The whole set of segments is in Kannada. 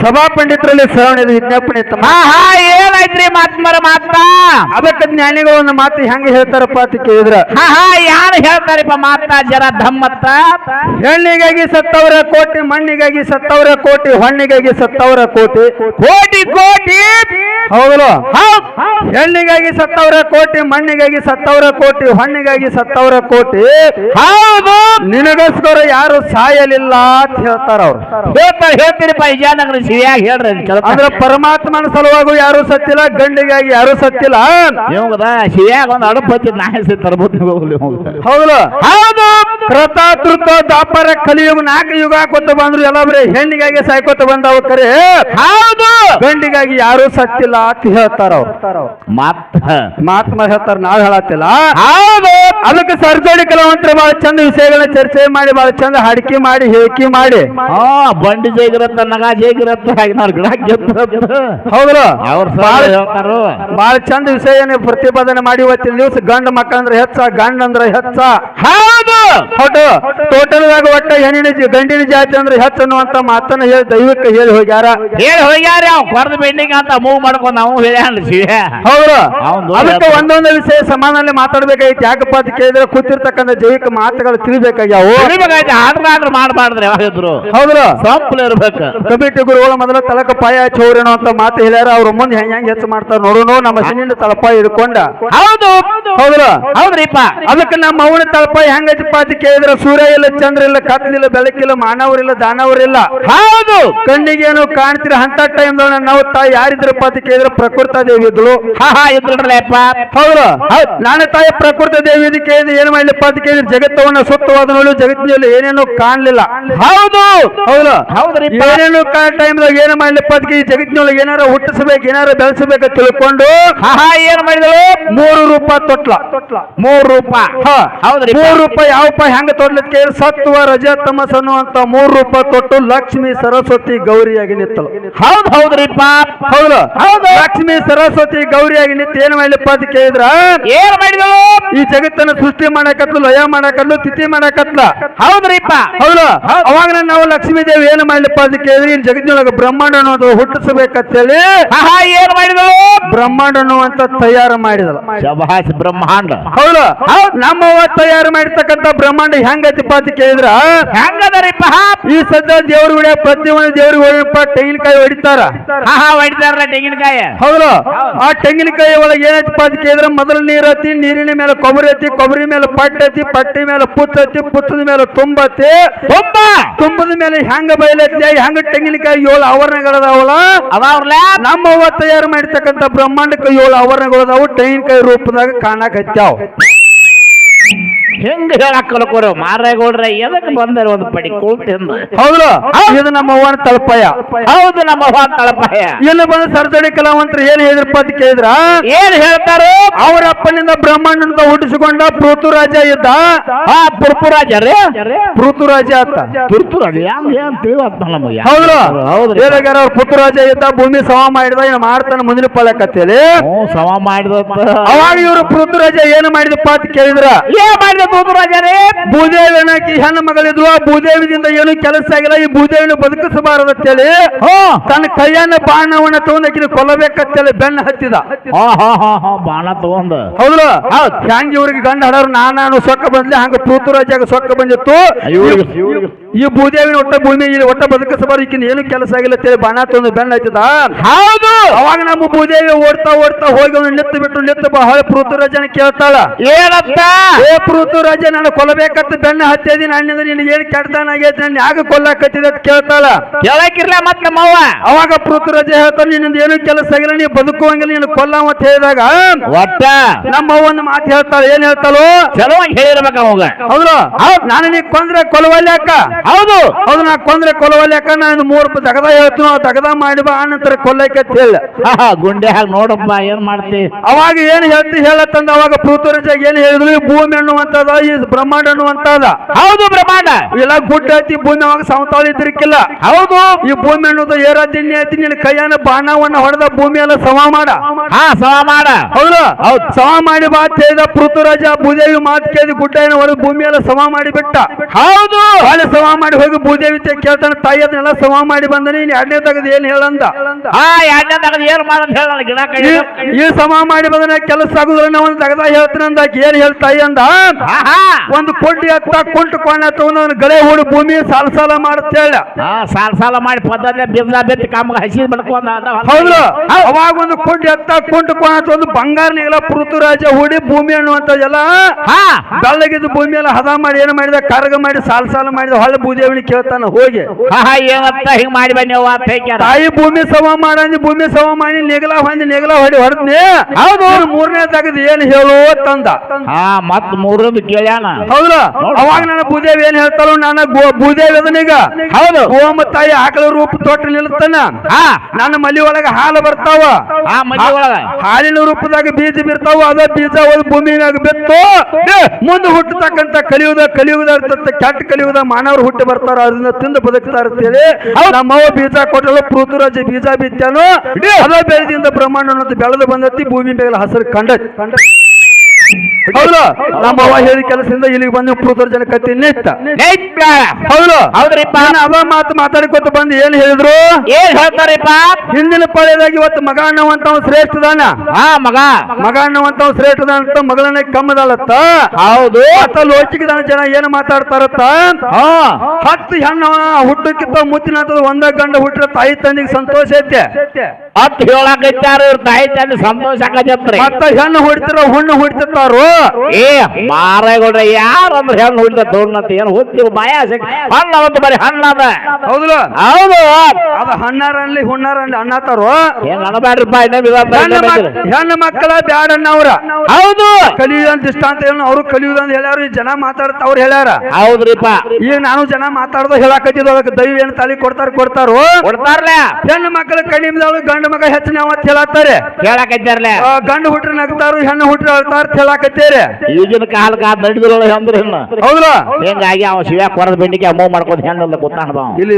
ಸಭಾ ಪಂಡಿತರಲ್ಲಿ ಶ್ರವಣದ ವಿಜ್ಞಾಪನೆ ಇತ್ತು. ಹಾ ಹಾ ಏನಾಯ್ತ್ರಿ ಮಾತ್ಮರ ಮಾತ್ರ ಅದಕ್ಕೆ ಜ್ಞಾನಿಗಳು ಒಂದು ಮಾತು ಹೆಂಗ ಹೇಳ್ತಾರಪ್ಪ ಅಂತ ಕೇಳಿದ್ರ ಹಾ ಹಾ ಯಾರು ಹೇಳ್ತಾರಪ್ಪ ಮಾತ್ರ ಜರ ಧಮ್ಮತ್ತ? ಹೆಣ್ಣಿಗಾಗಿ ಸತ್ತವರ ಕೋಟಿ ಮಣ್ಣಿಗಾಗಿ ಸತ್ತವರ ಕೋಟಿ ಹೊಣ್ಣಿಗಾಗಿ ಸತ್ತವರ ಕೋಟಿ. ಕೋಟಿ ಕೋಟಿ! ಹೌದು. ಹೆಣ್ಣಿಗಾಗಿ ಸತ್ತವರ ಕೋಟಿ ಮಣ್ಣಿಗಾಗಿ ಸತ್ತವರ ಕೋಟಿ ಹೊಣ್ಣಿಗಾಗಿ ಸತ್ತವರ ಕೋಟಿ. ಹೌದು. ನಿನಗೋಸ್ಕರ ಯಾರು ಸಾಯಲಿಲ್ಲ ಅಂತ ಹೇಳ್ತಾರ ಅವ್ರು ಹೇಳ್ತಾರೆ ಹೇಳ್ತೀರಿ ವಿಜಯನಗರ ಸಿರಿಯಾಗಿ ಹೇಳ್ರಿ ಅದ್ ಅಂದ್ರೆ ಪರಮಾತ್ಮನ ಸಲುವಾಗೂ ಯಾರು ಸತ್ತಿಲ್ಲ ಗಂಡಿಗಾಗಿ ಯಾರು ಸತ್ತಿಲ್ಲ. ಸರಿಯಾಗಿ ಸಿರಿಯಾಗ ಒಂದು ಅಡುಪ್ ನಾ ನಾಯಿಸಿ ತರ್ಬೋದು ಹೌದಲ್ಲ? ಹೌದು. ಕೃತ ತೃತ ದಾಪರ ಕಲಿಯುಗ ನಾಲ್ಕು ಯುಗ ಕೊತ್ತ ಬಂದ್ರು ಎಲ್ಲ ಬರೀ ಹೆಣ್ಣಿಗಾಗಿ ಸಾಯ್ಕೊತ ಬಂದವ ಕರೆ. ಹೌದು. ಗಂಡಿಗಾಗಿ ಯಾರು ಸತ್ತಿಲ್ಲ ಅಂತ ಹೇಳ್ತಾರ ಮಾತ್ ಮಾತ್ಮ ಹೇಳ್ತಾರ ನಾವ್ ಹೇಳತ್ತಿಲ್ಲ. ಹೌದು. ಅದಕ್ಕೆ ಸರ್ಜೋಡಿ ಕೆಲವಂತ್ರ ಬಹಳ ಚಂದ ವಿಷಯಗಳನ್ನ ಚರ್ಚೆ ಮಾಡಿ ಬಹಳ ಚಂದ ಹಡಿಕೆ ಮಾಡಿ ಹೇಳಿಕೆ ಮಾಡಿ. ಹಾ ಬಂಡಿ ಜೈಗಿರತ್ತ ನಗ ಜೈಗಿರತ್ತ ಹೌದ್ರ ಅವ್ರ ಬಹಳ ಹೇಳ್ತಾರು. ಬಹಳ ಚಂದ ವಿಷಯ ಪ್ರತಿಪಾದನೆ ಮಾಡಿ ಇವತ್ತಿನ ದಿವಸ ಗಂಡ ಮಕ್ಕಳಂದ್ರೆ ಹೆಚ್ಚ ಗಂಡ ಅಂದ್ರೆ ಹೆಚ್ಚ. ಹೌದು. ಒಟ್ಟು ಟೋಟಲ್ ಆಗ ಒಟ್ಟ ಹೆಣ್ಣಿನ ಜಿ- ಗಂಡಿನ ಜಾತಿ ಅಂದ್ರೆ ಹೆಚ್ಚು ಅನ್ನುವಂತ ಮಾತನ್ನ ಹೇಳಿ ದೈವಕ್ಕೆ ಹೇಳಿ ಹೋಗ್ಯಾರ. ಹೇಳಿ ಹೋಗ್ಯಾರ ಅವ್ ಕೊರ್ದ ಬೆಂಡಿಂಗ್ ಅಂತ ಮೂವ್ ಮಾಡ್ಕೊಂಡು ನಾವು ಹೇಳಿ ಹೌದು. ಹೌದು. ಅದಕ್ಕೆ ಒಂದೊಂದು ವಿಷಯ ಸಮಾನಲ್ಲಿ ಮಾತಾಡ್ಬೇಕಾಗಿತ್ತು ಯಾಕಪ್ಪ ಅಂತ ಕೇಳಿದ್ರೆ ಕೂತಿರ್ತಕ್ಕಂಥ ಜೈವಿಕ ಮಾತುಗಳು ತಿಳಿಬೇಕಾಗ್ಯಾವು. ತಿಳಿಬೇಕಾಯ್ತು ಮಾಡಬಾರ್ದ್ರೆ ಆದ್ರ ಮಾಡಬಾರ್ದ್ರಿ ಯಾವಾಗಿದ್ರು ಹೌದ್ರ ಇರಬೇಕು. ಇರ್ಬೇಕು ಕಮಿಟಿ ಗುರುಗಳು ಮೊದಲ ತಲಕ ಪಾಯ ಚೌರಣ ಅಂತ ಮಾತು ಹೇಳ್ಯಾರ. ಅವ್ರ ಮುಂದೆ ಹೆಂಗ್ ಹೆಂಗ್ ಹೆಚ್ಚು ಮಾಡ್ತಾರ ನೋಡೋಣ ನಮ್ಮ ಸಿನಿಂದ ತಲಪಾಯ ಹಿಡ್ಕೊಂಡ. ಹೌದು. ಹೌದ್ರ ಹೌದ್ರಿಪ್ಪ. ಅದಕ್ಕೆ ನಮ್ಮ ಅವನ ತಲಪಾಯ ಹೆಂಗೈತಪ್ಪ ಅಂತ ಕೇಳಿದ್ರೆ ಸೂರ್ಯ ಇಲ್ಲ ಚಂದ್ರ ಇಲ್ಲ ಕತ್ತಲಿಲ್ಲ ಬೆಳಕಿಲ್ಲ ಮಾನವರಿಲ್ಲ ದಾನವರಿಲ್ಲ ಹೌದು. ಕಣ್ಣಿಗೆ ಏನು ಕಾಣ್ತೀರ ಅಂತ ಟೈಮ್ ನಾವು ತಾಯಿ ಯಾರಿದ್ರಪ್ಪ ಅಂತ ಕೇಳಿದ್ರೆ ಪ್ರಕೃತ ದೇವಿ ಇದ್ಳು ಹಾ ಹಾ ಇದ್ರಲ್ಲಪ್ಪ ಹೌದು. ನಾನು ತಾಯಿ ಪ್ರಕೃತ ದೇವಿ ಇದು ಕೇಳಿದ್ರೆ ಏನ್ ಮಾಡ್ಲಿಪ್ಪ ಅಂತ ಕೇಳಿದ್ರೆ ಜಗತ್ತವನ್ನ ಸುತ್ತವಾದ ನೋಡಿ ಜಗತ್ತಿನಲ್ಲಿ ಏನೇನು ಕಾಣ್ಲಿಲ್ಲ. ಹೌದು. ಹೌದು. ಹೌದ್ರಿಪ್ಪ ಏನೇನು ಕಾಣ ಟೈಮ್ದಾಗ ಏನ್ ಮಾಡ್ಲಿಪ್ಪ ಅದಕ್ಕೆ ಈ ಜಗತ್ತಿನೊಳಗೆ ಏನಾರ ಹುಟ್ಟಿಸ್ಬೇಕು ಏನಾರ ಬೆಳೆಸಬೇಕು ತಿಳ್ಕೊಂಡು ಹಾ ಹಾ ಏನ್ ಮಾಡಿದಳು? ಮೂರು ರೂಪಾಯಿ ತೊಟ್ಲ. ಮೂರು ರೂಪಾಯಿ. ಹೌದ್ರಿ ಮೂರು ರೂಪಾಯಿ ಯಾವಪ್ಪ ಹೆಂಗ ತೊಡ್ಲಿಕ್ಕೆ ಸತ್ವ ರಜ ತಮಸನು ಅನ್ನುವಂತ ಮೂರು ರೂಪಾಯಿ ತೊಟ್ಟು ಲಕ್ಷ್ಮಿ ಸರಸ್ವತಿ ಗೌರಿಯಾಗಿ ನಿತ್ತಳು ಹೌದ್ ಹೌದ್ರಿಪ್ಪ ಹೌದು. ಹೌದು. ಲಕ್ಷ್ಮಿ ಸರಸ್ವತಿ ಗೌರಿಯಾಗಿ ನಿಂತು ಏನ್ ಮಾಡ್ಲಿಪ್ಪ ಅಂತ ಕೇಳಿದ್ರ? ಏನ್ ಮಾಡಿದಳು? ಈ ಜಗತ್ತನ್ನ ಸೃಷ್ಟಿ ಮಾಡಕತ್ಲು ಲಯ ಮಾಡಕತ್ಲು ತಿಥಿ ಮಾಡಕತ್ಲ. ಹೌದ್ರಿಪ್ಪ ಹೌದು. ಅವಾಗ ನಾವು ಲಕ್ಷ್ಮೀ ದೇವಿ ಏನ್ ಮಾಡ್ಲಿಪ್ಪ ಅಂತ ಕೇಳಿದ್ರಿ? ಈ ಜಗತ್ತಿನೊಳಗ ಬ್ರಹ್ಮಾಂಡ ಅನ್ನೋದು ಹುಟ್ಟಿಸಬೇಕಂತೇಳಿ ಹೇಳಿ ಏನ್ ಮಾಡಿದಳು? ಬ್ರಹ್ಮಾಂಡ ಅನ್ನುವಂತ ತಯಾರು ಮಾಡಿದಳು. ಬ್ರಹ್ಮಾಂಡ. ಹೌದು. ನಮ್ಮವ ತಯಾರು ಮಾಡಿರ್ತಕ್ಕಂಥ ಬ್ರಹ್ಮಾಂಡ ಹೆಂಗತಿಪ್ಪ ಅಂತ ಕೇಳಿದ್ರ ಹೆಂಗದರಿಪ್ಪ? ಈ ಸದ್ಯ ದೇವ್ರ ಪ್ರತಿ ಒಂದು ದೇವ್ರ ಹೊಡಿಯಪ್ಪ ತೆಂಗಿನಕಾಯಿ ಹೊಡಿತಾರ. ಹಾ ಹಾ ಹೊಡಿತಾರಲ್ಲ ತೆಂಗಿನಕಾಯಿ. ಹೌದು. ಆ ತೆಂಗಿನಕಾಯಿ ಒಳಗೆ ಏನೈತಿಪ್ಪ ಅಂತ ಕೇಳಿದ್ರೆ ಮೊದಲು ನೀರ್ ಹತ್ತಿ ನೀರಿನ ಮೇಲೆ ಕೊಬ್ಬರಿ ಐತಿ ಕೊಬ್ಬರಿ ಮೇಲೆ ಪಟ್ಟ ಐತಿ ಪಟ್ಟಿ ಮೇಲೆ ಪುತ್ತೈತಿ ಪುತ್ತದ ಮೇಲೆ ತುಂಬತಿ ತುಂಬಾ? ತುಂಬದ ಮೇಲೆ ಹೆಂಗ ಬಯಲತ್ತಿ ಹೆಂಗ ತೆಂಗಿನಕಾಯಿ ಏಳು ಆವರಣಗಳದಾವಲ್ಲ? ಅದಾವ್ರಲ್ಲ? ನಮ್ಮ ತಯಾರು ಮಾಡಿರ್ತಕ್ಕಂಥ ಬ್ರಹ್ಮಾಂಡಕ್ಕೆ ಏಳು ಆವರಣಗಳದಾವು ತೆಂಗಿನಕಾಯಿ ರೂಪದಾಗ ಕಾಣಕ್ ಹೆಂಗ್ ಹೇಳಕ್ ಕಲ್ಕೋರು ಮಾರೇಗೌಡ್ರ ಎದಕ್ ಬಂದಾರ ಒಂದು ಪಡಿ ಕೂತಿಂದ? ಹೌದು. ಇದು ನಮ್ಮ ಅವ್ವನ ತಳಪಾಯ. ಹೌದು ನಮ್ಮ ಅವ್ವ ತಳಪಾಯ. ಇಲ್ಲಿ ಬಂದ ಸರ್ದಡಿ ಕಲಾವಂತರು ಏನ್ ಹೇಳಿದ್ರಪ್ಪ ಅಂತ ಕೇಳಿದ್ರ? ಏನ್ ಹೇಳ್ತಾರು? ಅವ್ರ ಅಪ್ಪನಿಂದ ಬ್ರಹ್ಮಾಂಡದಿಂದ ಹುಟ್ಟಿಸಿಕೊಂಡ ಪೃಥುರಾಜ ಇದ್ದ? ಆ ಪುರ್ಪುರಾಜ ರೀ. ರೇ ಅಂತ ರಾಜ ಅಂತ ಏನ್ ರಾಜ ನಮಗೆ? ಹೌದು. ಹೌದು ಏನಾಗ್ಯಾರ ಅವ್ರ ಇದ್ದ ಭೂಮಿ ಸಮ ಮಾಡಿದ ಇನ್ನು ಮಾಡ್ತಾನೆ ಮುಂದಿನ ಪಳಕತ್ತೇಳಿ ಸಮ ಮಾಡಿದ ಅವಾಗ ಇವರು ಪೃಥ್ವಿರಾಜ ಏನು ಮಾಡಿದಪ್ಪ ಅಂತ ಕೇಳಿದ್ರ? ಏನ್ ಮಾಡಿದ ಪುರ್ಪುರಾಜ ಭೂದೇವಿನ ಹೆಣ್ಣು ಮಗಳಿದ್ರು ಆ ಭೂದೇವಿದಿಂದ ಏನು ಕೆಲಸ ಆಗಿಲ್ಲ. ಈ ಭೂದೇವಿನ ಬದುಕಿಸಬಾರದಂತೇಳಿ ಹ್ಞೂ ತನ್ನ ಕೈಯನ್ನ ಬಾಣವನ್ನ ತಗೊಂಡಕಿನ ಕೊಲ್ಲಬೇಕಂತೇಳಿ ಬೆನ್ನ ಹತ್ತಿದ. ಬಾಣ ತಗೊಂಡ. ಹೌದ್ರ? ಹ್ಯಾಂಗ ಇವ್ರಿಗೆ ಗಂಡ ಹಡೋರು? ನಾನು ಸೊಕ್ಕ ಬಂದ್ಲಿ ಹಂಗ ಪೂತುರಾಜಾಗ ಸೊಕ್ಕ ಬಂದಿತ್ತು? ಈ ಭೂದೇವಿನ ಒಟ್ಟ ಭೂಮಿ ಇಲ್ಲಿ ಒಟ್ಟ ಬದುಕಿಸಬಾರ ಈಕಿನ ಏನು ಕೆಲಸ ಆಗಿಲ್ಲ ಅಂತೇಳಿ ಬಾಣ ತಗೊಂಡು ಬೆನ್ನ ಹತ್ತಿದ. ಹೌದು. ಅವಾಗ ನಮ್ಮ ಭೂದೇವಿ ಓಡ್ತಾ ಓಡ್ತಾ ಹೋಗಿ ಅವ್ನು ನಿತ್ತು ಬಿಟ್ಟು ನಿತ್ತು ಬಹಳ ಪೃಥ್ವಿರಾಜನ ಕೇಳ್ತಾಳ. ಏನಪ್ಪ? ಏ ಪೃಥ್ವಿರಾಜ ನಾನು ಕೊಲ್ಲಬೇಕಂತ ಬೆಣ್ಣೆ ಹತ್ತಿದಿ ಅಣ್ಣಿಂದ ನಿನಗೆ ಏನು ಕೆಟ್ಟದಾನ ಆಗೈತೆ? ನಾನು ಯಾಕೆ ಕೊಲ್ಲಕತ್ತಿದೆ ಅಂತ ಕೇಳ್ತಾಳ. ಕೇಳಕ್ಕಿರ್ಲ ಮತ್ ನಮ್ಮವ್ವ. ಅವಾಗ ಪೃಥ್ವಿರಾಜ ಹೇಳ್ತಾನೆ ನಿನ್ನಿಂದ ಏನು ಕೆಲಸ ಆಗಿಲ್ಲ ನೀ ಬದುಕುವಂಗಿಲ್ಲ ನೀನು ಕೊಲ್ಲ ಅಂತ ಹೇಳಿದಾಗ ಒಟ್ಟ. ನಮ್ಮವ್ವ ಒಂದು ಮಾತು ಹೇಳ್ತಾಳ ಏನ್ ಹೇಳ್ತಾಳು? ಚಲೋ ಹೇಳಿರ್ಬೇಕ ಅವಾಗ. ಹೌದು ನಾನು ನೀ ಕೊಂದ್ರೆ ಕೊಲವಲ್ಲಿ ಅಕ್ಕ. ಹೌದು. ಹೌದು ನಾ ಕೊಂದ್ರೆ ಕೊಲವಲ್ಲಿ ಅಕ್ಕ ನಾನು ಮೂರು ದಗದ ಹೇಳ್ತೀನಿ ತಗದ ಮಾಡಿ ಬಾ ನಂತರ ಕೊಲ್ಲಕ್ಕೆ ಹೇಳ. ಗುಂಡೆ ಹಾಗೆ ನೋಡಪ್ಪ ಏನ್ ಮಾಡ್ತಿ? ಅವಾಗ ಏನ್ ಹೇಳ್ತಿ ಹೇಳತ್ತಂದ ಅವಾಗ ಪೃಥ್ವಿರಾಜ ಏನ್ ಹೇಳಿದ್ರು ಭೂಮಿ ಭೂಮಿ ಈ ಬ್ರಹ್ಮಾಂಡ ಅನ್ನುವಂತದ ಹೌದು ಬ್ರಹ್ಮಾಂಡ. ಇಲ್ಲ ಗುಡ್ಡ ಐತಿ ಭೂಮಿ ಅವಾಗ ಸಮತೋಲ ಇದ್ರಿಕ್ಕಿಲ್ಲ ಹೌದು. ಈ ಭೂಮಿ ಅನ್ನೋದು ಏರ ತಿಂಡಿ ಐತಿ ನಿನ್ನ ಕೈಯನ್ನ ಬಾಣವನ್ನ ಹೊಡೆದ ಭೂಮಿ ಎಲ್ಲ ಸಮ ಮಾಡ. ಹಾ ಸಮ ಮಾಡ. ಹೌದು. ಹೌದು. ಸಮ ಮಾಡಿ ಬಾ ಕೇಳಿದ ಪೃಥ್ವರಾಜ ಭೂದೇವಿ ಮಾತು ಕೇಳಿದ ಗುಡ್ಡ ಏನು ಹೊಡೆದ ಭೂಮಿ ಎಲ್ಲ ಸಮ ಮಾಡಿ ಬಿಟ್ಟ. ಹೌದು. ಅಲ್ಲಿ ಸಮ ಮಾಡಿ ಹೋಗಿ ಭೂದೇವಿ ಕೇಳ್ತಾನೆ ತಾಯಿ ಅದನ್ನೆಲ್ಲ ಸಮ ಮಾಡಿ ಬಂದ ನೀನ್ ಎರಡನೇ ತಗದು ಏನ್ ಹೇಳಂದ? ಹಾ ಎರಡನೇ ತಗದ್ ಏನ್ ಮಾಡಂತ ಹೇಳ ಗಿಡ ಈ- ಸಮ ಮಾಡಿ ಬಂದ ಕೆಲಸ ಆಗುದ್ರ ಒಂದು ತಗದ ಹೇಳ್ತೀನಿ ಅಂದ ಏನ್ ಹೇಳ್ತಾಯಿ ಅಂದ? ಒಂದು ಕೊಂಡಿ ಹತ್ತ ಕುಂಟು ತಗೊಂಡ್ ಗಳೆ ಹೂಡಿ ಭೂಮಿ ಸಾಲ ಸಾಲ ಮಾಡುತ್ತೇಳ ಹಾ ಸಾಲ ಸಾಲ ಮಾಡಿ ಪದ್ಧತಿ ಬಿದ್ದ ಬೆತ್ತಿ ಕಾಮ ಹಸಿ ಬಡ್ಕೊಂಡ ಹೌದು. ಅವಾಗ ಒಂದು ಕೊಂಡಿ ಹತ್ತ ಕುಂಟು ಕೊಂಡ ಒಂದು ಬಂಗಾರ ನೀಗಲ ಪೃಥ್ವಿರಾಜ ಹೂಡಿ ಭೂಮಿ ಅನ್ನುವಂತ ಎಲ್ಲ ಬೆಳ್ಳಗಿದ್ದ ಭೂಮಿ ಎಲ್ಲ ಹದ ಮಾಡಿ ಏನು ಮಾಡಿದ? ಕರಗ ಮಾಡಿ ಸಾಲ ಸಾಲ ಮಾಡಿದ. ಹೊಳೆ ಭೂದೇವಿನಿ ಕೇಳ್ತಾನ ಹೋಗಿ. ಹಾ ಹಾ ಏನಂತ ಹಿಂಗ್ ಮಾಡಿ ಬನ್ನಿ. ತಾಯಿ ಭೂಮಿ ಸವ ಮಾಡಿ ಭೂಮಿ ಸವ ಮಾಡಿ ನೆಗಲ ಹೊಂದಿ ನೆಗಲ ಹೊಡಿ ಹೊಡೆದ್ನಿ. ಹೌದು. ಮೂರನೇ ತೆಗೆದು ಏನ್ ಹೇಳು ತಂದ. ಹಾ ಮತ್ ಮೂರೊಂದು ಕೇಳ್ಯಾನ? ಹೌದು. ಅವಾಗ ನನ್ನ ಭೂದೇವಿ ಏನ್ ಹೇಳ್ತಾರೋ ನಾನು ಗೋ- ಭೂದೇವಿ ಅದನೀಗ ಹೌದು. ಓಮ ತಾಯಿ ಆಕಳ ರೂಪ ತೊಟ್ಟ ನಿಲ್ತಾನ? ಹಾ. ನನ್ನ ಮಲಿ ಒಳಗ ಹಾಲು ಬರ್ತಾವ? ಒಳಗ. ಹಾಲಿನ ರೂಪದಾಗ ಬೀಜ ಬಿರ್ತಾವ? ಅದ ಬೀಜ ಒಂದು ಭೂಮಿನಾಗ ಬಿತ್ತು. ಮುಂದೆ ಹುಟ್ಟತಕ್ಕಂತ ಕಲಿಯುವುದ ಕಲಿಯುವುದ ಇರ್ತಂತ ಕೆಟ್ಟ ಕಲಿಯುವುದ ಮಾನವರು ಹುಟ್ಟಿ ಬರ್ತಾರ ಅದನ್ನ ತಿಂದು ಬದುಕ್ತಾರ ಅಂತೇಳಿ ನಮ್ಮವ್ವ ಬೀಜ ಕೊಟ್ಟಳು ಪೃಥ್ವಿರಾಜ ಬೀಜ ಬಿತ್ತಾನು ಅದ ಬೆಳೆದಿಂದ ಬ್ರಹ್ಮಾಂಡ ಅನ್ನೋದು ಬೆಳೆದು ಬಂದತಿ ಭೂಮಿ ಮೇಲೆ ಹಸಿರು ಕಂಡ ಹೌದು. ನಮ್ಮವ್ವ ಹೇಳಿದ ಕೆಲಸದಿಂದ ಇಲ್ಲಿಗೆ ಬಂದು ಪೃಥ್ವಿರಾಜನ ಕತ್ತಿ ನಿತ್ತ. ಹೌದು. ಹೌದ್ರಿಪ್ಪ. ಅದ ಮಾತು ಮಾತಾಡ್ಕೊತ ಬಂದು ಏನ್ ಹೇಳಿದ್ರು? ಏನ್ ಹೇಳ್ತಾರಿಪ್ಪ? ಹಿಂದಿನ ಪಳೆಯದಾಗಿ ಇವತ್ತು ಮಗ ಅನ್ನುವಂತ ಶ್ರೇಷ್ಠದಾನ. ಹಾ ಮಗ. ಮಗ ಅನ್ನುವಂತ ಶ್ರೇಷ್ಠದ ಅಂತ ಮಗಳನ್ನ ಕಮ್ಮದಲತ್ತ ಹೌದು. ಮತ್ತ ಲೋಕಿಕದಾನ ಜನ ಏನ್ ಮಾತಾಡ್ತಾರತ್ತ? ಹಾ. ಹತ್ತು ಹೆಣ್ಣು ಹುಟ್ಟಕ್ಕಿಂತ ಮುತ್ತಿನ ಒಂದ ಗಂಡ ಹುಟ್ಟಿರ ತಾಯಿ ತಂದಿಗೆ ಸಂತೋಷ ಐತೆ. ಹತ್ತು ಹೇಳಾಕೈತಾರ ಇವ್ರ ತಾಯಿ ತಂದೆ ಸಂತೋಷ ಆಕತ್ರಿ ಮತ್ತ ಹೆಣ್ಣು ಹುಡ್ತಿರ ಹುಣ್ಣು ಹುಡ್ತಿರ್ತಾರು ಏ ಮಾರಾಯಗೌಡ್ರ ಯಾರಂದ್ರ ಹೆಣ್ಣು ಹುಡ್ತ ತೋಡ್ನಂತ ಏನ್ ಹುಡ್ತೀವಿ ಬಾಯ ಹಣ್ಣ ಬರಿ ಬರೀ ಹಣ್ಣದ ಹೌದು ಹೌದು. ಅದ ಹಣ್ಣಾರಲ್ಲಿ ಹುಣ್ಣಾರಲ್ಲಿ ಅಣ್ಣತಾರು ಏನ್ ಅಣಬೇಡ್ರಿಪ್ಪ ಇನ್ನೊಂದು ಹೆಣ್ಣು ಮಕ್ಕಳ ಬ್ಯಾಡ ಅವ್ರ ಹೌದು. ಇಷ್ಟ ಅಂತ ಏನು ಅವ್ರು ಕಲಿಯುವುದಂತ ಹೇಳ್ಯಾರ ಜನ ಮಾತಾಡ್ತ ಅವ್ರು ಹೇಳ್ಯಾರ. ಹೌದ್ರಿಪ್ಪ. ಈಗ ನಾನು ಜನ ಮಾತಾಡ್ದ ಹೇಳಾಕತ್ತಿದ್ದು ಅದಕ್ಕೆ ದೈವ ಏನ್ ತಾಲಿ ಕೊಡ್ತಾರ ಕೊಡ್ತಾರು? ಕೊಡ್ತಾರ ಹೆಣ್ಣು ಮಕ್ಕಳ ಕಣ್ಣಿಂದ ಗಂಡು ಮಗ ಹೆಚ್ಚಿನ ಅವತ್ ಹೇಳತ್ತಾರೆ. ಕೇಳಕೈತಾರ್ಲೆ ಆ, ಗಂಡು ಹುಟ್ರ ನಗ್ತಾರು ಹೆಣ್ಣು ಹುಟ್ರ ಅಳ್ತಾರ ಹೇಳಾಕತ್ತೇರಿ. ಈಗಿನ ಕಾಲಕ್ಕ ನಡೆದಿರೋ ಹೆಂದ್ರ ಹೆಣ್ಣು ಹೌದಾ ಹಿಂಗಾಗಿ ಅವ ಶಿವ ಕೊರದ ಬೆಂಡಿಗೆ ಅಮ್ಮ ಮಾಡ್ಕೊಂಡು ಹೆಣ್ಣಲ್ಲ ಗೊತ್ತಾಣದ ಇಲ್ಲಿ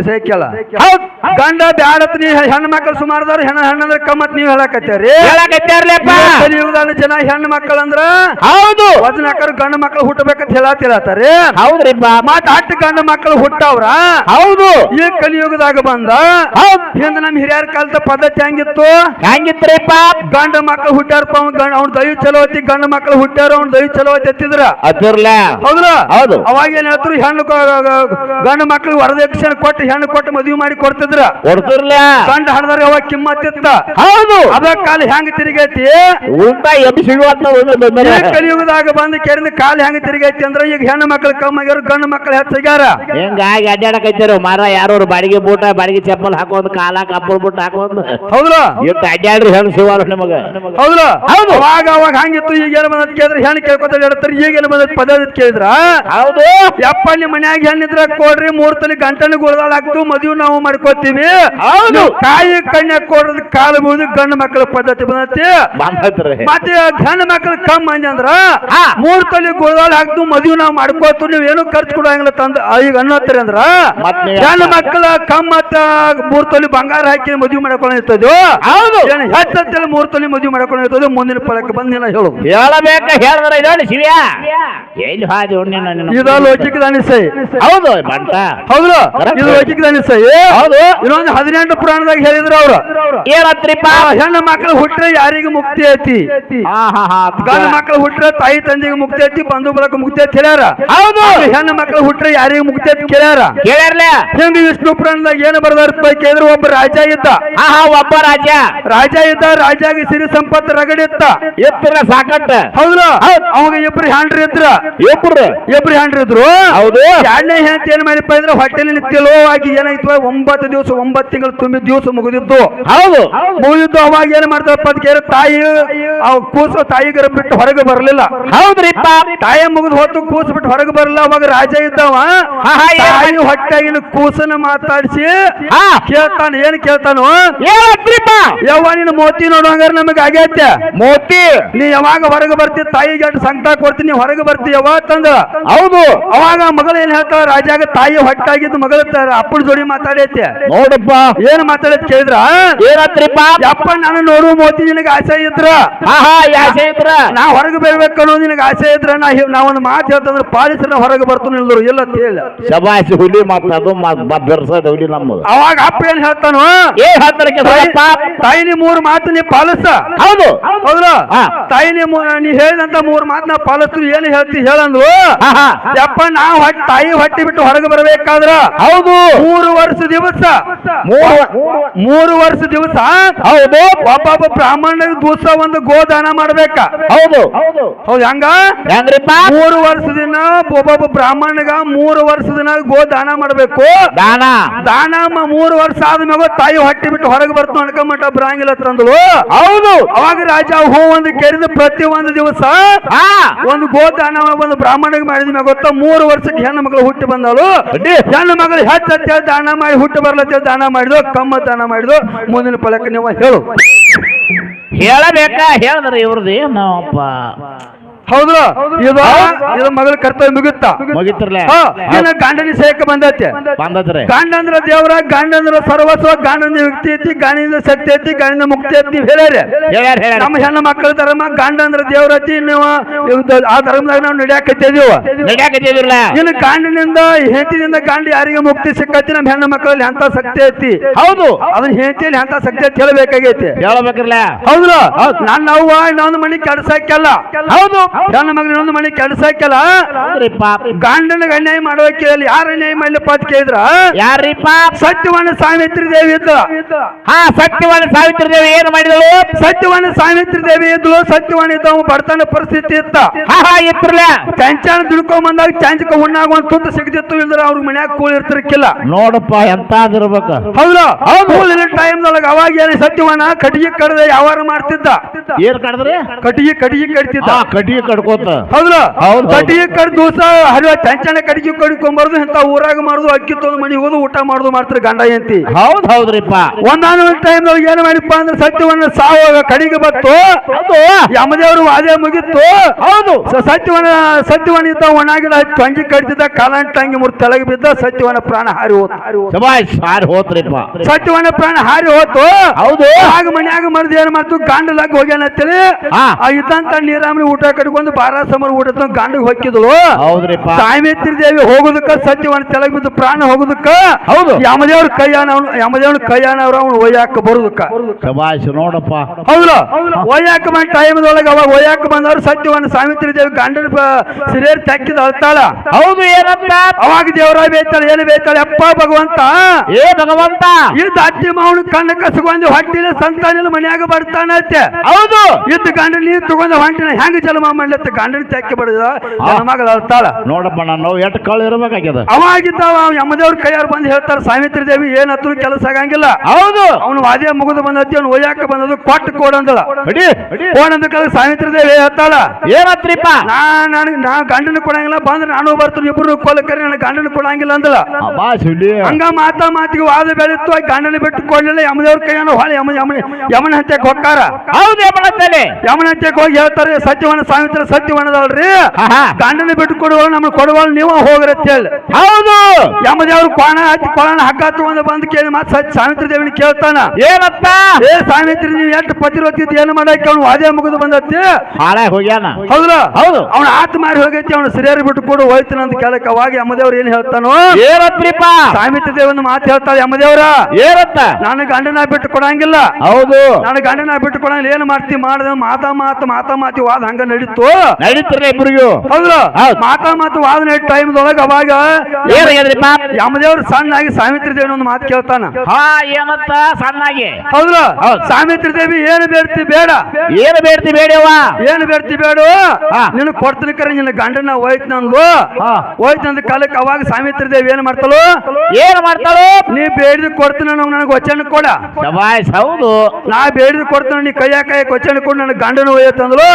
ಹೌದ್ ಗಂಡ ಬ್ಯಾಡತ್ ನೀ ಹೆಣ್ಣು ಮಕ್ಕಳು ಸುಮಾರದವ್ರು ಹೆಣ್ಣು ಹೆಣ್ಣಂದ್ರೆ ಕಮ್ಮತ್ ನೀವ್ ಹೇಳಕತ್ತೇರಿ. ಕಲಿಯುಗದ ಜನ ಹೆಣ್ಣು ಮಕ್ಕಳಂದ್ರ ಹೌದು! ವಚನ ಹಾಕರು ಗಂಡು ಮಕ್ಕಳು ಹುಟ್ಟಬೇಕಂತ ಹೇಳತ್ತಿರತ್ತಾರೆ ಹೌದ್ರಿಪ್ಪ. ಮತ್ ಅಟ್ಟು ಗಂಡು ಮಕ್ಕಳು ಹುಟ್ಟವ್ರ ಹೌದು! ಈ ಕಲಿಯುಗದಾಗ ಬಂದ ಹೌದ್! ಹಿಂದ ನಮ್ ಹಿರಿಯರ ಕಾಲದ ಪದ್ಧತಿ ಹೆಂಗಿತ್ತು? ಹೆಂಗಿತ್ರಿಪ್ಪ? ಗಂಡ ಮಕ್ಳು ಹುಟ್ಟಾರಪ್ಪ ಅವ್ನ ಗಂಡ ಅವ್ನ ದಯ ಚಲೋ ಐತಿ ಗಂಡ ಮಕ್ಳು ಹುಟ್ಟಾರ ಅವ್ನ ದಯ ಚಲೋ ಐತಿ ಎತ್ತಿದ್ರ ಅದಿರ್ಲ. ಹೌದ್ರ ಹೌದು. ಅವಾಗ ಏನ್ ಹೇಳ್ತಾರ ಹೆಣ್ಣು ಗಂಡ ಮಕ್ಳು ಮಕ್ಕಳು ವರದಕ್ಷಿಣೆ ಕೊಟ್ಟು ಹೆಣ್ಣು ಕೊಟ್ಟು ಮದುವೆ ಮಾಡಿ ಕೊಡ್ತಿದ್ರ? ಕೊಡ್ತಿರ್ಲ. ಗಂಡ ಹಡ್ದಾರ ಅವಾಗ ಕಿಮ್ಮತ್ತಿತ್ತ ಹೌದು. ಅದ ಕಾಲ ಹೆಂಗ್ ತಿರುಗೈತಿ? ಉಲ್ಟಾ ಕಲಿಯುಗದಾಗ ಬಂದು ಕೇಳಿದ ಕಾಲ ಹೆಂಗ್ ತಿರುಗೈತಿ ಅಂದ್ರ ಈಗ ಹೆಣ್ಣು ಮಕ್ಕಳು ಕಮ್ಮಾಗ್ಯಾರ ಗಂಡು ಮಕ್ಕಳು ಹೆಚ್ಚಾಗ್ಯಾರ ಹೆಂಗಾಗಿ ಅಡ್ಡಾಡಕೈತಾರ ಮಾರ ಯಾರು ಬಾಡಿಗೆ ಬೂಟ ಬಾಡಿಗೆ ಚಪ್ಪಲ್ ಹಾಕೋದು ಕಾಲ ಕಪ್ಪಲ್ ಬೂಟ ಹಾಕೊಂಡ್. ಹೌದ್ರ? ಇಟ್ಟು ಅಡ್ಡಾಡ್ರಿ ಹೆಣ್ಣು ಸಿಗಲ್ಲ ನಿಮಗ. ಹೌದ್ರ? ಹೌದು. ಅವಾಗ ಅವಾಗ ಹಂಗಿತ್ತು. ಈಗ ಏನ್ ಬಂದದ್ ಕೇಳಿದ್ರೆ ಹೆಣ್ಣು ಕೇಳ್ಕೊತ ಹೇಳ್ತಾರೆ. ಈಗ ಏನ್ ಬಂದದ್ ಪದ್ಧತಿ ಕೇಳಿದ್ರ? ಹೌದು. ಯಪ್ಪ ನಿಮ್ಮ ಮನ್ಯಾಗ ಹೆಣ್ಣಿದ್ರ ಕೊಡ್ರಿ. ಮೂರ್ ತನಿ ಗಂಟನ ಗುಳದಾಳ ಹಾಕ್ತು ಮದುವೆ ನಾವು ಮಾಡ್ಕೋತೀವಿ. ಹೌದು. ಕಾಯಿ ಕಣ್ಣ ಕೊಡೋದ್ ಕಾಲ ಮುಂದೆ ಗಂಡು ಮಕ್ಕಳ ಪದ್ಧತಿ ಬಂದತಿ. ಮತ್ತೆ ಗಂಡು ಮಕ್ಕಳು ಕಮ್ಮ ಅಂದಿ ಅಂದ್ರ ಹಾ. ಮೂರ್ ತಲೆ ಗುಳದಾಳ ಹಾಕ್ತು ಮದುವೆ ನಾವು ಮಾಡ್ಕೋತು ನೀವು ಏನು ಖರ್ಚು ಕೊಡಂಗಿಲ್ಲ ತಂದ. ಈಗ ಅನ್ನತ್ತೀರಿ ಅಂದ್ರ ಹೆಣ್ಣು ಮಕ್ಕಳ ಕಮ್ಮ ಮತ್ತ ಮೂರ್ ತಲೆ ಬಂಗಾರ ಹಾಕಿ ಮದುವೆ ಮಾಡ್ಕೊಂಡಿರ್ತದೋ ಹೌದು. ಹೆಚ್ಚತ್ತೇಳಿ ಮೂರ್ ತೊಲಿ ಮದುವೆ ಮಾಡ್ಕೊಂಡು ಮುಂದಿನ ಫಲಕ್ಕೆ ಬಂದಿಲ್ಲ ಹೇಳು. ಹೇಳಬೇಕ ಹೇಳಿದ್ರ ಇದೋಡಿ ಶಿವ್ಯ. ಎಲ್ಲಿ ಹಾದಿ ಇದು ಲೌಕಿಕದ ಅನಿಸೈ ಹೌದು ಬಂಟ ಹೌದು. ಇದು ಲೌಕಿಕದ ಅನಿಸೈ ಹೌದು. ಇನ್ನೊಂದು ಹದಿನೆಂಟು ಪುರಾಣದಾಗ ಹೇಳಿದ್ರು ಅವ್ರು. ಏನತ್ರಿಪ್ಪ ಹೆಣ್ಣು ಮಕ್ಕಳು ಹುಟ್ಟರೆ ಯಾರಿಗೆ ಮುಕ್ತಿ ಐತಿ? ಗಂಡು ಮಕ್ಕಳು ಹುಟ್ಟರೆ ತಾಯಿ ತಂದೆಗೆ ಮುಕ್ತಿ ಐತಿ ಬಂಧು ಬಳಕ ಮುಕ್ತಿ ಐತಿ ಹೇಳ್ಯಾರ? ಹೌದು. ಹೆಣ್ಣು ಮಕ್ಕಳು ಹುಟ್ಟರೆ ಯಾರಿಗೆ ಮುಕ್ತಿ ಐತಿ ಕೇಳ್ಯಾರ? ಕೇಳ್ಯಾರ್ಲ. ಹಿಂಗ ವಿಷ್ಣು ಪುರಾಣದಾಗ ಏನು ಬರ್ದಾರ ಕೇಳಿದ್ರು ಒಬ್ಬ ರಾಜ ಇದ್ದ. ಒಬ್ಬ ರಾಜ ರಾಜ ಇದ್ದ ರಾಜಾಗಿ ಸಿರಿ ಸಂಪತ್ತು ರಗಡಿತ್ತ ಎತ್ತಿನ ಸಾಕಟ್ಟ. ಹೌದು. ಅವಾಗ ಇಬ್ರು ಹ್ಯಾಂಡ್ರಿ ಇದ್ರ. ಇಬ್ರು. ಇಬ್ರು ಹ್ಯಾಂಡ್ರಿ ಇದ್ರು. ಹೌದು. ಎರಡನೇ ಹೆಂಡತಿ ಏನ್ ಮಾಡಿಪ್ಪ ಅಂದ್ರೆ ಹೊಟ್ಟೆಲಿ ನಿತ್ಯಲೋ ಆಗಿ ಏನಾಯ್ತು? ಒಂಬತ್ತು ದಿವಸ ಒಂಬತ್ತು ತಿಂಗಳು ತುಂಬಿದ ದಿವಸ ಮುಗಿದಿತ್ತು ಹೌದು. ಮುಗಿದಿದ್ದು ಅವಾಗ ಏನ್ ಮಾಡ್ತಾರಪ್ಪ ಅದಕ್ಕೆ ತಾಯಿ ಅವ್ ಕೂಸು ತಾಯಿಗರ ಬಿಟ್ಟು ಹೊರಗೆ ಬರಲಿಲ್ಲ. ಹೌದ್ರಿಪ್ಪ. ತಾಯಿ ಮುಗಿದು ಹೊತ್ತು ಕೂಸು ಬಿಟ್ಟು ಹೊರಗೆ ಬರಲಿಲ್ಲ. ಅವಾಗ ರಾಜ ಇದ್ದವ. ತಾಯಿ ಹೊಟ್ಟೆಗಿನ ಕೂಸನ್ನ ಮಾತಾಡಿಸಿ ಕೇಳ್ತಾನ. ಏನ್ ಕೇಳ್ತಾನು? ಯಾವ ಯವ್ವ ನಿನ್ನ ಮೋತಿ ನೋಡುವಂಗಾರ ನಮಗೆ ಆಗೈತೆ. ಮೋತಿ? ನೀ ಯಾವಾಗ ಹೊರಗೆ ಬರ್ತಿ ತಾಯಿಗೆ ಅಷ್ಟು ಸಂಕಟ ಕೊಡ್ತೀನಿ ಹೊರಗೆ ಬರ್ತಿ ಯಾವ ತಂದ ಹೌದು. ಅವಾಗ ಮಗಳು ಏನ್ ಹೇಳ್ತಾವ ರಾಜಾಗ ತಾಯಿ ಹೊಟ್ಟಾಗಿದ್ದು ಮಗಳ ಅಪ್ಪನ ಜೋಡಿ ಮಾತಾಡೈತೆ. ನೋಡಪ್ಪ. ಏನ್ ಮಾತಾಡೈತೆ ಕೇಳಿದ್ರ? ಏನಾತ್ರಿಪ್ಪ? ಅಪ್ಪ ನಾನು ನೋಡು ಮೋತಿ ನಿನಗೆ ಆಸೆ ಇದ್ರ? ಆಸೆ ಇದ್ರ. ನಾ ಹೊರಗೆ ಬರ್ಬೇಕು ಅನ್ನೋದು ನಿನಗೆ ಆಸೆ ಇದ್ರ? ನಾ ನಾ ಒಂದು ಮಾತು ಹೇಳ್ತಂದ್ರೆ ಪಾಲಿಸ್ರ ಹೊರಗೆ ಬರ್ತಾನೆ ಇಲ್ದರು ಇಲ್ಲ ಅಂತ ಹೇಳಿ. ಶಬಾಸಿ ಹುಲಿ ಮಾತಾಡೋದು ಬೆರ್ಸದ ಹುಲಿ ನಮ್ಮದು ಅವಾಗ ಅಪ್ಪ ಏನ್ ಹೇಳ್ತಾನು? ಏನ್ ಹೇಳ್ತಾರೆ ಕೇಳಪ್ಪ ತಾಯಿ ನೀ ಮೂರು ಮಾತು ನೀ ಪಾಲಿಸ. ಹೌದು. ಹೌದಾ ತಾಯಿನಿ ತಾಯಿ ನೀ ಮೂ- ನೀ ಹೇಳಿದಂತ ಮೂರು ಮಾತು ನಾ ಪಾಲಿಸ್ತು ಏನು ಹೇಳ್ತಿ ಹೇಳಂದ್ರು ಯಪ್ಪ ನಾ ಹೊಟ್ಟ ತಾಯಿ ಹೊಟ್ಟಿ ಬಿಟ್ಟು ಹೊರಗೆ ಬರಬೇಕಾದ್ರ? ಹೌದು. ಮೂರು ವರ್ಷ ದಿವಸ. ಮೂರು ವರ್ಷ ದಿವಸ. ಹೌದು. ಒಬ್ಬೊಬ್ಬ ಬ್ರಾಹ್ಮಣ ದಿವಸ ಒಂದು ಗೋದಾನ ಮಾಡ್ಬೇಕ. ಹೌದು. ಹೌದು. ಹಂಗ? ಹೆಂಗ್ರಿಪ್ಪ? ಮೂರು ವರ್ಷ ದಿನ ಒಬ್ಬೊಬ್ಬ ಬ್ರಾಹ್ಮಣಗ ಮೂರು ವರ್ಷ ದಿನ ಗೋದಾನ ಮಾಡ್ಬೇಕು. ದಾನ. ದಾನ ಮೂರು ವರ್ಷ ಆದ್ಮೇಲೆ ತಾಯಿ ಹೊಟ್ಟಿ ಬಿಟ್ಟು ಹೊರಗೆ ಬರ್ತು ಅನ್ಕೊಂಬಿಟ್ಟ ಬರಂಗಿಲ್ಲ ತಂದಳು ಹೌದು. ಅವಾಗ ರಾಜ ಹೂ ಒಂದು ಕೇರಿದ ಪ್ರತಿ ಒಂದು ದಿವಸ ಒಂದು ಗೋದಾನ ಒಂದು ಬ್ರಾಹ್ಮಣಿಗೆ ಮಾಡಿದ ಮ್ಯಾಗ ಗೊತ್ತಾ ಮೂರು ವರ್ಷಕ್ಕೆ ಹೆಣ್ಣು ಮಗಳು ಹುಟ್ಟಿ ಬಂದಳು. ಹೆಣ್ಣು ಮಗಳು ಹೆಚ್ಚ ದಾನ ಮಾಡಿ ಹುಟ್ಟಿ ಬರ್ಲತ್ತೇಳಿ ದಾನ ಮಾಡಿದ್ವು ಕಮ್ಮ ದಾನ ಮಾಡಿದ್ವು ಮುಂದಿನ ಫಲಕ್ಕೆ ನೀವು ಹೇಳು. ಹೇಳಬೇಕಾ ಹೇಳಿದ್ರೆ ಇವ್ರದ್ದು ಏನಪ್ಪ? ಹೌದ್ರ? ಇದು ಇದು ಮಗಳ ಕರ್ತವ್ಯ ಮುಗಿತ್ತ? ಮುಗಿತಿರ್ಲ? ಗಂಡನ ಸೇಕ ಬಂದೈತೆ. ಬಂದತ್ರಿ. ಗಂಡ ಅಂದ್ರ ದೇವರ ಗಂಡ ಅಂದ್ರ ಸರ್ವಸ್ವ ಗಂಡನ ವ್ಯಕ್ತಿ ಐತಿ ಗಂಡಿಂದ ಶಕ್ತಿ ಐತಿ ಗಂಡಿನ ಮುಕ್ತಿ ಐತಿ ನೀವು ಹೇಳ್ಯಾರ? ನಮ್ಮ ಹೆಣ್ಣು ಮಕ್ಕಳ ಧರ್ಮ ಗಂಡ ಅಂದ್ರ ದೇವ್ರ ಐತಿ ನೀವು ಆ ಧರ್ಮದಾಗ ನಾವು ನಡ್ಯಾಕತ್ತಿದೀವ ಇನ್ನು ಗಂಡನಿಂದ ಹೆಂಡತಿನಿಂದ ಗಂಡ ಯಾರಿಗೆ ಮುಕ್ತಿ ಸಿಕ್ಕತಿ ನಮ್ಮ ಹೆಣ್ಣು ಮಕ್ಕಳಲ್ಲಿ ಎಂತ ಶಕ್ತಿ ಐತಿ? ಹೌದು. ಅದನ್ನ ಹೆಂಡತಿಯಲ್ಲಿ ಎಂತ ಶಕ್ತಿ ಐತಿ ಹೇಳಬೇಕಾಗೈತಿ. ಹೇಳಬೇಕಿರ್ಲ? ಹೌದ್ರ? ನನ್ನ ಅವ್ವ ಇನ್ನೊಂದು ಮನೆ ಕೆಡ್ಸಾಕಲ್ಲ ಹೌದು. ಹೆಣ್ಣು ಮಗನ ಒಂದು ಮನೆ ಕೆಲಸ ಹಾಕಲ್ಲ ಗಂಡನಿಗೆ ಅನ್ಯಾಯ ಮಾಡುವ ಕೇಳಿ ಯಾರು ಅನ್ಯಾಯ ಮಾಡ್ಲಿಪ್ಪ ಅಂತ ಕೇಳಿದ್ರ? ಯಾರಿಪ್ಪ ಸತ್ಯವನ ಸಾವಿತ್ರಿ ದೇವಿ ಇದ್ದ. ಹಾ ಸತ್ಯವನ ಸಾವಿತ್ರಿ ದೇವಿ ಏನು ಮಾಡಿದಳು? ಸತ್ಯವನ ಸಾವಿತ್ರಿ ದೇವಿ ಇದ್ಲು ಸತ್ಯವನ ಇದ್ದ ಬಡತನ ಪರಿಸ್ಥಿತಿ ಇತ್ತ. ಇತ್ರಲ್ಲ ಚಂಚನ ದುಡ್ಕೊಂಡ್ ಬಂದಾಗ ಚಂಚಕ ಹುಣ್ಣಾಗ ಒಂದ್ ತುತ್ತು ಸಿಗದಿತ್ತು ಇಲ್ದ್ರ ಅವ್ರ ಮನ್ಯಾಗ ಕೂಲ್ ಇರ್ತಿರ್ಕಿಲ್ಲ. ನೋಡಪ್ಪ ಎಂತ ಇರ್ಬೇಕು. ಹೌದಾ? ಕೂಲ್ ಇರೋ ಟೈಮ್ದೊಳಗ ಅವಾಗ ಏನ ಸತ್ಯವನ ಕಟಿಗೆ ಕಡದ ಯಾವಾರ ಮಾಡ್ತಿದ್ದ. ಏನ್ ಕಡದ್ರಿ? ಕಟಿಗೆ ಕಟಿಗೆ ಕಟ್ತಿದ್ದ. ಹಾ ಕಟ್ಟಿಗೆ ಕಡ್ಕೋತ? ಹೌದ್ರ ಹೌದ್ ಹೌದ್. ಕಟ್ಟಿಗೆ ಕಡ್ ದಿವಸ ಹರಿವ ಚಂಚಣ ಕಟ್ಟಿಗೆ ಕಡ್ಕೊಂಬಾರ್ದು ಇಂತ ಊರಾಗ ಮಾಡುದು ಅಕ್ಕಿ ತೊಂದು ಮನಿ ಹೋದು ಊಟ ಮಾಡುದು ಮಾಡ್ತಾರೆ ಗಂಡ ಎಂತಿ ಹೌದ್ ಹೌದ್ರಿಪ್ಪ. ಒಂದಾನ ಒಂದು ಟೈಮ್ ಏನ್ ಮಾಡಿಪ್ಪ ಅಂದ್ರೆ ಸತ್ಯವನ್ನ ಸಾವಾಗ ಕಡಿಗೆ ಬತ್ತು ಯಮದೇವರು ವಾದೆ ಮುಗಿತ್ತು. ಹೌದು. ಸತ್ಯವನ ಸತ್ಯವನ ಇದ್ದ ಒಣಗಿದ ತಂಗಿ ಕಡ್ತಿದ್ದ ಕಾಲನ್ ಟಂಗಿ ಮುರ್ ತೆಳಗೆ ಬಿದ್ದ ಸತ್ಯವನ ಪ್ರಾಣ ಹಾರಿ ಹೋತು. ಸಾರಿ ಹೋತ್ರಿಪ್ಪ. ಸತ್ಯವನ ಪ್ರಾಣ ಹಾರಿ ಹೋತು. ಹೌದು. ಆಗ ಮನ್ಯಾಗ ಮರ್ದು ಏನ್ ಮಾಡ್ತು? ಗಂಡ ಲಗ್ ಹೋಗ್ಯಾನ ಅಂತೇಳಿ ಆ ಇದ್ದಂತ ನೀರಾಮರಿ ಊಟ ಕಟ್ಕೊಂಡು ಬಾರ ಸಮರ್ ಊಟ ಗಾಂಡಿಗೆ ಹೊಕ್ಕಿದ್ಳು. ಹೌದ್ರಿಪ್ಪ. ದೇವಿ ಹೋಗುದಕ್ಕ ಸತ್ಯವನ್ನ ತೆಳಗ್ ಬಿದ್ದು ಪ್ರಾಣ ಹೋಗುದಕ್ಕ. ಹೌದು. ಯಮದೇವ್ರ ಕೈಯಾನ ಅವನು ಯಮದೇವ್ರ ಕೈಯಾನ ಅವ್ರ ಅವ್ನು ಒಯ್ಯಾಕ ಬರುದಕ್ಕ. ಶಬಾಷ್ ನೋಡಪ್ಪ. ಹೌದು. ಒಯ್ಯಾಕ ಬಂದ ಟೈಮ್ದೊಳಗೆ ಅವಾಗ ಒಯ್ಯಾಕ ಬಂದವ್ರು ಸತ್ಯವನ್ನ ಸಾವಿತ್ರಿ ದೇವಿ ಗಂಡನ ಸಿರಿಯರ್ ತಕ್ಕಿದ ಅಳ್ತಾಳ. ಹೌದು ಏನಂತ? ಅವಾಗ ದೇವರ ಬೇತಾಳ ಏನು ಬೇತಾಳ ಅಪ್ಪ ಭಗವಂತ. ಏ ಭಗವಂತ? ಇದ್ದ ಅತ್ತಿ ಮಾವನ ಕಣ್ಣ ಕಸಗೊಂದು ಹೊಟ್ಟಿನ ಸಂತಾನ ಮನ್ಯಾಗ ಬರ್ತಾನತ್ತೆ ಹೌದು. ಇದ್ದ ಗಂಡ ನೀರು ತಗೊಂಡ ಹೊಂಟಿನ ಹೆಂಗ ಜಲಮ ಮಾಡ್ಲತ್ತ ಗಂಡನ ತ್ಯಾಕೆ ಬಡಿದ ಮಗಳ ಅಳ್ತಾಳ ನೋಡಪ್ಪ ನಾನು ಎಷ್ಟು ಕಳ್ಳು ಇರ್ಬೇಕಾಗ್ಯದ? ಅವಾಗಿದ್ದಾವ ಯಮದೇವ್ರ ಕೈಯಾರು ಬಂದು ಹೇಳ್ತಾರ ಸಾವಿತ್ರಿ ದೇವಿ ಏನತ್ರ ಕೆಲಸ ಆಗಂಗಿಲ್ಲ. ಹೌದು. ಅವನು ವಾದ್ಯ ಮುಗಿದು ಬಂದತಿ ಅವ್ನು ಒಯ್ಯಾಕ ಬಂದದು ಕೊಟ್ಟು ಕೋಡಂದಳ. ಅಡಿ ಕೋಣಂದ ಸಾವಿತ್ರಿ ದೇವಿ ಹೇಳ್ತಾಳ. ಏನತ್ರಿಪ್ಪ ನಾ ನನಗೆ ನಾ ಗಂಡನ ಕೊಡಂಗಿಲ್ಲ ಬಂದ್ರೆ ನಾನು ಬರ್ತೀನಿ ಇಬ್ರು ಕೊಲಕರಿ ನನ್ನ ಗಂಡನ ಕೊಡಂಗಿಲ್ಲ ಅಂದಳ. ಹಂಗ ಮಾತಾ ಮಾತಿಗೆ ವಾದ ಬೆಳೀತು ಗಂಡನ ಬಿಟ್ಟು ಕೊಡ್ಲಿಲ್ಲ ಯಮದೇವ್ರ ಕೈಯನ್ನು ಹೊಳೆ ಯಮ ಯಮನ ಯಮನ ಹಂತಕ್ಕೆ ಹೊಕ್ಕಾರ ಹೌದು ಯಮನ ಹಂತಕ್ಕೆ ಹೋಗಿ ಹೇಳ್ತಾರೆ ಸಚಿವನ ಸಾವಿತ್ರ ಸತ್ಯವನದಲ್ರಿ? ಆಹಾ. ಗಂಡನ ಬಿಟ್ಟು ಕೊಡುವ ನಮ್ಗೆ ಕೊಡುವ ನೀವು ಹೋಗ್ರಿ ಅಂತ ಹೇಳಿ. ಹೌದು. ಯಮದೇವ್ರು ಕೋಣ ಹಚ್ಚಿ ಕೊಳಣ ಹಗ್ಗ ತಗೊಂಡು ಬಂದು ಕೇಳಿ ಮತ್ತೆ ಸತ್ಯ. ಸಾವಿತ್ರಿ ದೇವಿನ ಕೇಳ್ತಾನ? ಏನಪ್ಪ? ಏ ಸಾವಿತ್ರಿ ನೀವು ಎಷ್ಟು ಪತಿರೋತಿದ್ದು ಏನು ಮಾಡಕ್ಕೆ ಅವ್ನು ವಾದ್ಯ ಮುಗಿದು ಬಂದತ್ತಿ? ಹೋಗ್ಯಾನ? ಹೌದ್ರ? ಹೌದು. ಅವ್ನ ಆತ ಮಾರಿ ಹೋಗೈತಿ ಅವ್ನು ಸಿರಿಯರ್ ಬಿಟ್ಟು ಕೊಡು ಹೋಯ್ತಾನ ಅಂತ ಕೇಳಕ್ ಅವಾಗ ಯಮದೇವ್ರು ಏನ್ ಹೇಳ್ತಾನೋ? ಏನತ್ರಿಪ್ಪ? ಸಾವಿತ್ರಿ ದೇವನ ಮಾತು ಹೇಳ್ತಾಳೆ ಯಮದೇವ್ರ ಏನತ್ತ? ನಾನು ಗಂಡನ ಬಿಟ್ಟು ಕೊಡಂಗಿಲ್ಲ. ಹೌದು. ನಾನು ಗಂಡನ ಬಿಟ್ಟು ಕೊಡಂಗಿಲ್ಲ. ಏನು ಮಾಡ್ತಿ? ಮಾಡ್ದ ಮಾತಾ ಮಾತು ಮಾತಾ ಮಾತಿ ವಾದ ಹಂಗ ನಡೀತು. ನಡೀತಿರ್ಲಿ ಇಬ್ರಿಗೂ ಹೌದ್ರ ಹೌದ್. ಮಾತಾ ಮಾತು ವಾದನೆ ಟೈಮ್ದೊಳಗ ಅವಾಗ ಏನಾಗ್ಯದ್ರಿಪ್ಪ ಯಮದೇವ್ರು ಸಣ್ಣಾಗಿ ಸಾವಿತ್ರಿ ದೇವಿ ಒಂದು ಮಾತು ಕೇಳ್ತಾನ. ಹಾ ಏನತ್ತ ಸಣ್ಣಾಗಿ. ಹೌದ್ರ ಹೌದ್. ಸಾವಿತ್ರಿ ದೇವಿ ಏನು ಬೇಡ್ತಿ ಬೇಡ. ಏನು ಬೇಡ್ತಿ ಬೇಡವ ಏನು ಬೇಡ್ತಿ ಬೇಡ. ನಿನ್ ನಿನಗೆ ಕೊಡ್ತೀನಿ ಕರೆ ನಿನ್ನ ಗಂಡನ ಹೋಯ್ತು ನಂದು. ಹೋಯ್ತು ಕಾಲಕ್ಕೆ ಅವಾಗ ಸಾವಿತ್ರಿ ದೇವಿ ಏನ್ ಮಾಡ್ತಾಳು? ಏನು ಮಾಡ್ತಾಳು? ನೀ ಬೇಡಿದ ಕೊಡ್ತೀನಿ ನಾವು ನನಗೆ ವಚನ ಕೊಡ. ಶಬಾಷ್ ಹೌದು. ನಾ ಬೇಡಿದ ಕೊಡ್ತೀನಿ ನೀ ಕೈಯ ಕೈ ವಚನ ಕೊಡು ನನ್ನ ಗಂಡನ ಹೋಯ್ತು ಅಂದ್ಲು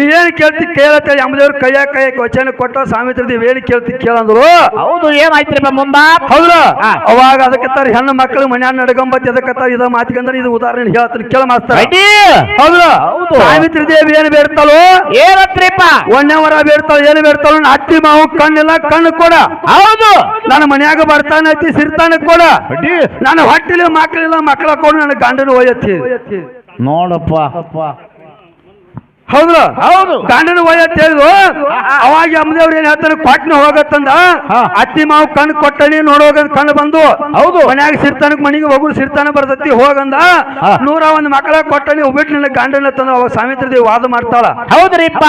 ಶಬಾಷ್ ನೀ ಏನ್ ಕೇಳ್ತಿ ಕೇಳತ್ತೆ ಯಮದೇವ್ರ ಕೈಯ ಕೈ ವಚನ ಕೊಟ್ಟ ಸಾವಿತ್ರಿ ಏನು ಕೇಳ್ತಿ ಕೇಳಂದ್ರು ಹೌದು ಏನಾಯ್ತ್ರಿ ಮುಂದ ಹೌದ್ರ? ಅವಾಗ ಅವಾಗ ಅದಕ್ಕತ್ತಾರ ಹೆಣ್ಣು ಮಕ್ಕಳು ಮನ್ಯಾಗ ನಡ್ಕೊಂಬತ್ತಿ ಅದಕ್ಕತ್ತಾರ ಇದ ಮಾತಿಗಂದ್ರೆ ಇದು ಉದಾಹರಣೆ ಹೇಳ್ತೀನಿ ಕೇಳ ಮಾಸ್ತರ. ಹೌದ್ರ? ಹೌದು. ಸಾವಿತ್ರಿ ದೇವಿ ಏನ್ ಬೇಡ್ತಾಳು? ಏನತ್ರಿಪ್ಪ? ಒಂದೇ ವರ ಬೇಡ್ತಾಳ ಏನು ಬೇಡ್ತಾಳು ಅತ್ತಿ ಮಾವು ಕಣ್ಣಿಲ್ಲ ಕಣ್ಣು ಕೊಡ. ಹೌದು. ನನ್ನ ಮನ್ಯಾಗ ಬರ್ತಾನೆ ಅತ್ತಿ ಸಿರ್ತಾನೆ ಕೊಡ. ನನ್ನ ನಾನು ಹೊಟ್ಟಿಲಿ ಮಕ್ಕಳಿಲ್ಲ ಮಕ್ಕಳ ಕೊಡು ನನ್ನ ಗಂಡನ ಒಯ್ಯತ್ತಿ. ನೋಡಪ್ಪ. ಹೌದ್ರ ಹೌದು. ಗಂಡನ ಒಯ್ಯತ್ ಹೇಳಿದ್ರು ಅವಾಗ ಅಮ್ಮದೇವ್ರ ಏನ್ ಹೇಳ್ತಾರೆ ಕೊಟ್ಟನ ಹೋಗತ್ತಂದ. ಅತ್ತಿ ಮಾವು ಕಣ್ಣು ಕೊಟ್ಟಣಿ ನೋಡೋಗ ಕಣ್ಣು ಬಂದು ಹೌದು. ಮನ್ಯಾಗ ಸಿರ್ತಾನಕ್ ಮನಿಗೆ ಹೋಗು ಸಿರ್ತಾನ ಬರ್ತತಿ ಹೋಗಂದ. ನೂರ ಒಂದ್ ಮಕ್ಕಳ ಕೊಟ್ಟಣಿ ಹೋಗ್ಬಿಟ್ಟು ನಿನ್ನ ಗಂಡನ ತಂದ ಅವಾಗ ಸಾವಿತ್ರಿ ದೇವಿ ವಾದ ಮಾಡ್ತಾಳ ಹೌದ್ರಿಪ್ಪ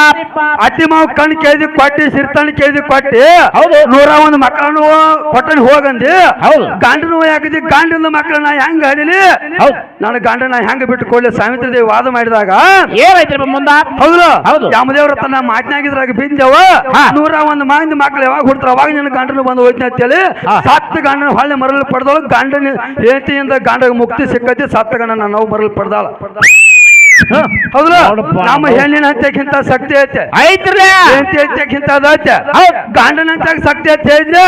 ಅತ್ತಿ ಮಾವು ಕಣ್ಣು ಕೇಳಿದಿ ಕೊಟ್ಟಿ ಸಿರ್ತಾನ ಕೇಳಿದಿ ಕೊಟ್ಟಿ ಹೌದು. ನೂರ ಒಂದ್ ಮಕ್ಕಳನ್ನು ಕೊಟ್ಟಣಿ ಹೋಗಂದಿ ಹೌದು. ಗಂಡನ ಯಾಕದಿ ಗಂಡನ ನಾ ಹೆಂಗ್ ಹಡಿಲಿ ಹೌದು. ನನ್ನ ಗಂಡನ ಹೆಂಗ್ ಬಿಟ್ಟು ಕೊಡ್ಲಿ ಸಾವಿತ್ರಿ ದೇವಿ ವಾದ ಮಾಡಿದಾಗ ಏನಾಯ್ತು ಮುಂದ ಹೌದು. ಹೌದು. ಯಾಮದೇವ್ರ ತನ್ನ ಮಾತಿನಾಗಿದ್ರಾಗ ಬಿಂದವ. ನೂರ ಒಂದು ಮಂದಿ ಮಕ್ಳು ಯಾವಾಗ ಹುಡ್ತಾರ ಅವಾಗ ನಿನ್ನ ಗಂಡನ ಬಂದು ಹೋಯ್ತು ಅಂತೇಳಿ. ಸತ್ತ ಗಂಡನ ಹೊಳ್ಳಿ ಮರಳು ಪಡೆದಳು ಗಂಡನ ಹೆಂಡತಿಯಿಂದ ಗಂಡಗ ಮುಕ್ತಿ ಸಿಕ್ಕತಿ ಸತ್ತ ಗಂಡನ ನಾವು ಮರಳು ಪಡೆದಾಳ. ಹೌದ್ರ ನಮ್ಮ ಹೆಣ್ಣಿನ ಹಂತಕ್ಕಿಂತ ಶಕ್ತಿ ಐತೆ. ಐತ್ರಿ. ಹೆಂಡತಿ ಹಂತಕ್ಕಿಂತ ಅದೈತೆ. ಗಂಡನ ಹಂತಕ್ ಶಕ್ತಿ ಐತೆ ಹೇಳಿದ್ರೆ.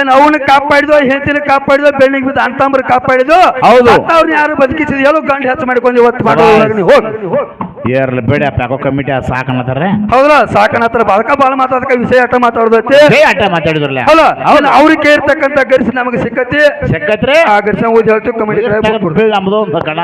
ಏನ್ ಅವನ ಕಾಪಾಡಿದ್ವು ಹೆಂಡತಿನ ಕಾಪಾಡಿದ್ವು ಬೆಣ್ಣಿಗೆ ಬಿದ್ದು ಅಂತಂಬ್ರ ಕಾಪಾಡಿದ್ವು ಹೌದು. ಅವ್ರನ್ನ ಯಾರು ಬದುಕಿಸಿದ ಹೇಳು ಗಂಡ ಹೆಚ್ಚು ಮಾಡ್ಕೊಂಡು ಇವತ್ತು ಹೋಗಿ ಹೋಗಿ. ಏರ್ಲಿ ಬೇಡ ಯಾಕೋ ಕಮಿಟಿ ಸಾಕನ್ನತಾರೆ ಹೌದಾ ಸಾಕನ ಹತ್ರ ಅದಕ್ಕ ಬಾಳ ಮಾತಾಡಕ ವಿಷಯ ಅಟ ಮಾತಾಡ್ದೈತಿ. ಏ ಅಡ್ಡ ಮಾತಾಡಿದ್ರಲ್ಲ? ಅಲ್ಲ ಅವ್ನ ಅವ್ರಿಗೆ ಇರ್ತಕ್ಕಂಥ ಗರಿಸಿ ನಮಗೆ ಸಿಕ್ಕತಿ. ಸಿಕ್ಕತ್ರಿ? ಆ ಗರಿಸಿ ಹೇಳ್ತೀವಿ ಕಮಿಟಿ ನಮ್ದು ಒಂದು ಕಣ.